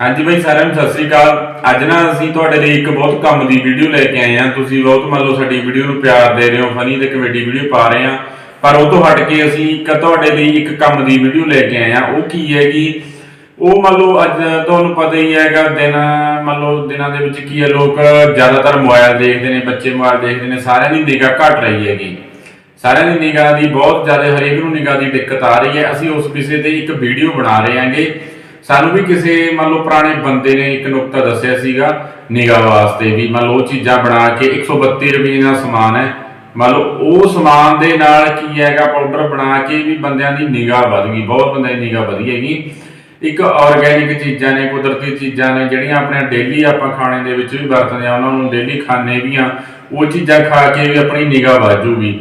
ਹਾਂਜੀ ਬਾਈ ਸਾਰਿਆਂ ਨੂੰ ਸਤਿ ਸ੍ਰੀ ਅਕਾਲ। ਅੱਜ ਨਾ ਅਸੀਂ ਤੁਹਾਡੇ ਲਈ ਇੱਕ ਬਹੁਤ ਕੰਮ ਦੀ ਵੀਡੀਓ ਲੈ ਕੇ ਆਏ ਹਾਂ। ਤੁਸੀਂ ਬਹੁਤ ਮੰਨ ਲਓ ਸਾਡੀ ਵੀਡੀਓ ਨੂੰ ਪਿਆਰ ਦੇ ਰਹੇ ਹੋ ਫਨੀ ਤੇ ਕਮੇਡੀ ਵੀਡੀਓ ਪਾ ਰਹੇ ਹਾਂ। ਪਰ ਉਹ ਤੋਂ ਹਟ ਕੇ ਅਸੀਂ ਇੱਕ ਤੁਹਾਡੇ ਲਈ ਇੱਕ ਕੰਮ ਦੀ ਵੀਡੀਓ ਲੈ ਕੇ ਆਏ ਹਾਂ। ਉਹ ਕੀ ਹੈਗੀ ਉਹ ਮੰਨ ਲਓ ਅੱਜ ਤੁਹਾਨੂੰ ਪਤਾ ਹੀ ਹੈਗਾ, ਦਿਨ ਮੰਨ ਲਓ ਦਿਨਾਂ ਦੇ ਵਿੱਚ ਕੀ ਹੈ, ਲੋਕ ਜ਼ਿਆਦਾਤਰ ਮੋਬਾਈਲ ਦੇਖਦੇ ਨੇ, ਬੱਚੇ ਮੋਬਾਈਲ ਦੇਖਦੇ ਨੇ। ਸਾਰਿਆਂ ਦੀ ਨਿਗਾਹ ਘਟ ਰਹੀ ਹੈਗੀ। ਸਾਰਿਆਂ ਦੀ ਨਿਗਾਹ ਦੀ ਬਹੁਤ ਜ਼ਿਆਦਾ ਹਰੇਕ ਨੂੰ ਨਿਗਾਹ ਦੀ ਦਿੱਕਤ ਆ ਰਹੀ ਹੈ। ਅਸੀਂ ਉਸ ਵਿਸ਼ੇ ਤੇ ਇੱਕ ਵੀਡੀਓ ਬਣਾ ਰਹੇ ਹਾਂਗੇ। ਸਾਨੂੰ ਵੀ ਕਿਸੇ ਮੰਨ ਲਓ ਪੁਰਾਣੇ ਬੰਦੇ ਨੇ ਇੱਕ ਨੁਕਤਾ ਦੱਸਿਆ ਸੀਗਾ ਨਿਗਾਹ ਵਾਸਤੇ ਵੀ ਮੰਨ ਲਓ ਉਹ ਚੀਜ਼ਾਂ ਬਣਾ ਕੇ 132 ਰੁਪਏ ਦਾ ਸਮਾਨ ਹੈ। ਮੰਨ ਲਓ ਉਹ ਸਮਾਨ ਦੇ ਨਾਲ ਕੀ ਹੈਗਾ ਪਾਊਡਰ ਬਣਾ ਕੇ ਵੀ ਬੰਦਿਆਂ ਦੀ ਨਿਗਾਹ ਵਧ ਗਈ, ਬਹੁਤ ਬੰਦਿਆਂ ਦੀ ਨਿਗਾਹ ਵਧੀ ਹੈਗੀ। ਇੱਕ ਆਰਗੈਨਿਕ ਚੀਜ਼ਾਂ ਨੇ, ਕੁਦਰਤੀ ਚੀਜ਼ਾਂ ਨੇ ਜਿਹੜੀਆਂ ਆਪਣੇ ਡੇਲੀ ਆਪਾਂ ਖਾਣੇ ਦੇ ਵਿੱਚ ਵੀ ਵਰਤਦੇ ਆ ਉਹਨਾਂ ਨੂੰ ਡੇਲੀ ਖਾਣੇ ਵੀ ਆ ਉਹ ਚੀਜ਼ਾਂ ਖਾ ਕੇ ਵੀ ਆਪਣੀ ਨਿਗਾਹ ਵਧੂਗੀ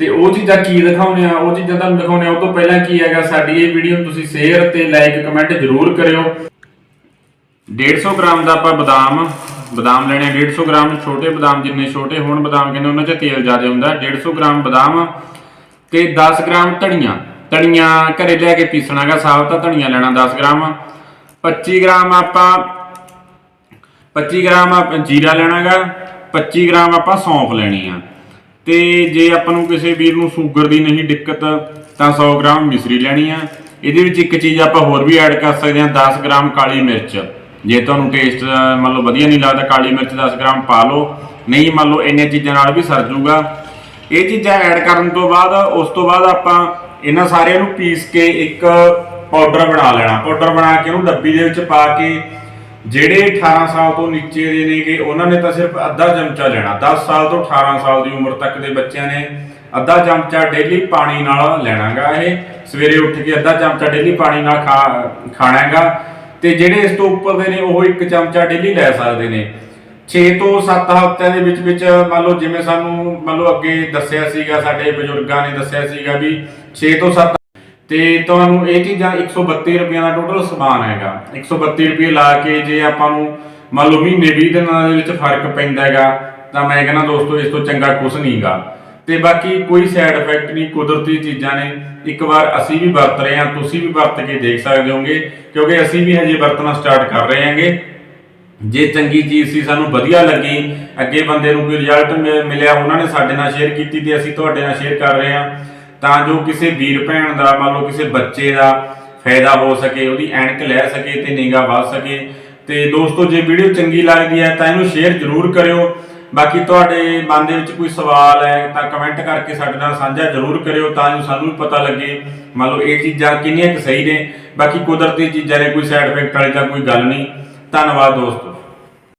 ਤੇ ਉਹ ਚੀਜ਼ਾਂ ਕੀ ਦਿਖਾਉਣੇ ਆ, ਉਹ ਚੀਜ਼ਾਂ ਤੁਹਾਨੂੰ ਦਿਖਾਉਣੇ ਆ, ਉਹ ਤੋਂ ਪਹਿਲਾਂ ਕੀ ਹੈਗਾ ਸਾਡੀ ਇਹ ਵੀਡੀਓ ਨੂੰ ਤੁਸੀਂ ਸ਼ੇਅਰ ਤੇ ਲਾਈਕ ਕਮੈਂਟ ਜ਼ਰੂਰ ਕਰਿਓ। 150 ਗ੍ਰਾਮ ਦਾ ਆਪਾਂ ਬਦਾਮ ਬਦਾਮ ਲੈਣੇ ਆ 150 ਗ੍ਰਾਮ ਛੋਟੇ ਬਦਾਮ ਜਿੰਨੇ ਛੋਟੇ ਹੋਣ ਬਦਾਮ ਕਹਿੰਦੇ ਉਹਨਾਂ 'ਚ ਤੇਲ ਜ਼ਿਆਦਾ ਹੁੰਦਾ 150 ਗ੍ਰਾਮ ਬਦਾਮ ਤੇ 10 ਗ੍ਰਾਮ ਧਨੀਆ। ਧਨੀਆ ਘਰੇ ਲੈ ਕੇ ਪੀਸਣਾਗਾ ਸਾਬਤਾ ਧਨੀਆ ਲੈਣਾ 10 ਗ੍ਰਾਮ। 25 ਗ੍ਰਾਮ ਆਪਾਂ 25 ਗ੍ਰਾਮ ਆਪਾਂ ਜੀਰਾ ਲੈਣਾਗਾ 25 ਗ੍ਰਾਮ ਆਪਾਂ ਸੌਂਫ ਲੈਣੀ ਆ। ਤੇ ਜੇ ਆਪਾਂ ਨੂੰ ਕਿਸੇ ਵੀਰ ਨੂੰ ਸ਼ੂਗਰ ਦੀ ਨਹੀਂ ਦਿੱਕਤ, ਤਾਂ 100 ਗ੍ਰਾਮ ਮਿਸਰੀ ਲੈਣੀ ਆ। ਇਹਦੇ ਵਿੱਚ ਇੱਕ ਚੀਜ਼ ਆਪਾਂ ਹੋਰ ਵੀ ਐਡ ਕਰ ਸਕਦੇ ਹਾਂ 10 ਗ੍ਰਾਮ ਕਾਲੀ ਮਿਰਚ। ਜੇ ਤੁਹਾਨੂੰ ਟੇਸਟ ਮੰਨ ਲਓ ਵਧੀਆ ਨਹੀਂ ਲੱਗਦਾ ਕਾਲੀ ਮਿਰਚ 10 ਗ੍ਰਾਮ ਪਾ ਲਓ। ਨਹੀਂ, ਮੰਨ ਲਓ ਇੰਨੀਆਂ ਚੀਜ਼ਾਂ ਨਾਲ ਵੀ ਸਰ ਜੂਗਾ। ਇਹ ਚੀਜ਼ਾਂ ਐਡ ਕਰਨ ਤੋਂ ਬਾਅਦ, ਉਸ ਤੋਂ ਬਾਅਦ ਆਪਾਂ ਇਹਨਾਂ ਸਾਰਿਆਂ ਨੂੰ ਪੀਸ ਕੇ ਇੱਕ ਪਾਊਡਰ ਬਣਾ ਲੈਣਾ। ਪਾਊਡਰ ਬਣਾ ਕੇ ਉਹਨੂੰ ਡੱਬੀ ਦੇ ਵਿੱਚ ਪਾ ਕੇ ਜਿਹੜੇ 18 ਸਾਲ ਤੋਂ ਨੀਚੇ ਦੇ ਨੇਗੇ, ਉਹਨਾਂ ਨੇ ਤਾਂ ਸਿਰਫ ਅੱਧਾ ਚਮਚਾ ਲੈਣਾ। 10 ਸਾਲ ਤੋਂ 18 ਸਾਲ ਦੀ ਉਮਰ ਤੱਕ ਦੇ ਬੱਚਿਆਂ ਨੇ ਅੱਧਾ ਚਮਚਾ ਡੇਲੀ ਪਾਣੀ ਨਾਲ ਲੈਣਾਗਾ ਇਹ। ਸਵੇਰੇ ਉੱਠ ਕੇ ਅੱਧਾ ਚਮਚਾ ਡੇਲੀ ਪਾਣੀ ਨਾਲ ਖਾ ਖਾਣਾ ਹੈਗਾ ਤੇ ਜਿਹੜੇ ਇਸ ਤੋਂ ਉੱਪਰ ਦੇ ਨੇ, ਉਹ ਇੱਕ ਚਮਚਾ ਡੇਲੀ ਲੈ ਸਕਦੇ ਨੇ। 6 ਤੋਂ 7 ਹਫ਼ਤਿਆਂ ਦੇ ਵਿੱਚ ਵਿੱਚ ਮੰਨ ਲਓ ਜਿਵੇਂ ਸਾਨੂੰ, ਮੰਨ ਲਓ ਅੱਗੇ ਦੱਸਿਆ ਸੀਗਾ, ਸਾਡੇ ਬਜ਼ੁਰਗਾਂ ਨੇ ਦੱਸਿਆ ਸੀਗਾ ਵੀ 6 ਤੋਂ 7 ਤੇ ਤੁਹਾਨੂੰ ਇਹ ਚੀਜ਼ਾਂ 132 ਰੁਪਏ ਦਾ ਟੋਟਲ ਸਮਾਨ ਹੈਗਾ। 132 ਰੁਪਏ ਲਾ ਕੇ ਜੇ ਆਪਾਂ ਨੂੰ ਮੰਨ ਲਓ ਮਹੀਨੇ 20 ਦਿਨਾਂ ਦੇ ਵਿੱਚ ਫ਼ਰਕ ਪੈਂਦਾ ਹੈਗਾ, ਤਾਂ ਮੈਂ ਕਹਿੰਦਾ ਦੋਸਤੋ ਇਸ ਤੋਂ ਚੰਗਾ ਕੁਝ ਨਹੀਂਗਾ। ਤੇ ਬਾਕੀ ਕੋਈ ਸਾਈਡ ਇਫੈਕਟ ਨਹੀਂ, ਕੁਦਰਤੀ ਚੀਜ਼ਾਂ ਨੇ। ਇੱਕ ਵਾਰ ਅਸੀਂ ਵੀ ਵਰਤ ਰਹੇ ਹਾਂ, ਤੁਸੀਂ ਵੀ ਵਰਤ ਕੇ ਦੇਖ ਸਕਦੇ ਹੋਗੇ, ਕਿਉਂਕਿ ਅਸੀਂ ਵੀ ਹਜੇ ਵਰਤਣਾ ਸਟਾਰਟ ਕਰ ਰਹੇ ਹਾਂਗੇ। ਜੇ ਚੰਗੀ ਚੀਜ਼ ਸੀ, ਸਾਨੂੰ ਵਧੀਆ ਲੱਗੀ, ਅੱਗੇ ਬੰਦੇ ਨੂੰ ਕੋਈ ਰਿਜ਼ਲਟ ਮਿਲਿਆ, ਉਹਨਾਂ ਨੇ ਸਾਡੇ ਨਾਲ ਸ਼ੇਅਰ ਕੀਤੀ ਤੇ ਅਸੀਂ ਤੁਹਾਡੇ ਨਾਲ ਸ਼ੇਅਰ ਕਰ ਰਹੇ ਹਾਂ। ਤਾਂ ਜੋ ਕਿਸੇ ਵੀਰ ਭੈਣ ਦਾ, ਮੰਨ ਲਓ ਕਿਸੇ ਬੱਚੇ ਦਾ ਫਾਇਦਾ ਹੋ ਸਕੇ, ਉਹਦੀ ਐਨਕ ਲੈ ਸਕੇ ਤੇ ਨਿਗਾਹ ਵੱਧ ਸਕੇ। ਤੇ ਦੋਸਤੋ, ਜੇ ਵੀਡੀਓ ਚੰਗੀ ਲੱਗਦੀ ਹੈ ਤਾਂ ਇਹਨੂੰ ਸ਼ੇਅਰ ਜ਼ਰੂਰ ਕਰਿਓ। ਬਾਕੀ ਤੁਹਾਡੇ ਮਨ ਦੇ ਵਿੱਚ ਕੋਈ ਸਵਾਲ ਹੈ ਤਾਂ ਕਮੈਂਟ ਕਰਕੇ ਸਾਡੇ ਨਾਲ ਸਾਂਝਾ ਜ਼ਰੂਰ ਕਰਿਓ ਤਾਂ ਜੋ ਸਾਨੂੰ ਵੀ ਪਤਾ ਲੱਗੇ, ਮੰਨ ਲਓ ਇਹ ਚੀਜ਼ਾਂ ਕਿੰਨੀਆਂ ਕੁ ਸਹੀ ਨੇ। ਬਾਕੀ ਕੁਦਰਤੀ ਚੀਜ਼ਾਂ ਨੇ, ਕੋਈ ਸਾਈਡ ਇਫੈਕਟ ਵਾਲੀ ਤਾਂ ਕੋਈ ਗੱਲ ਨਹੀਂ। ਧੰਨਵਾਦ ਦੋਸਤੋ।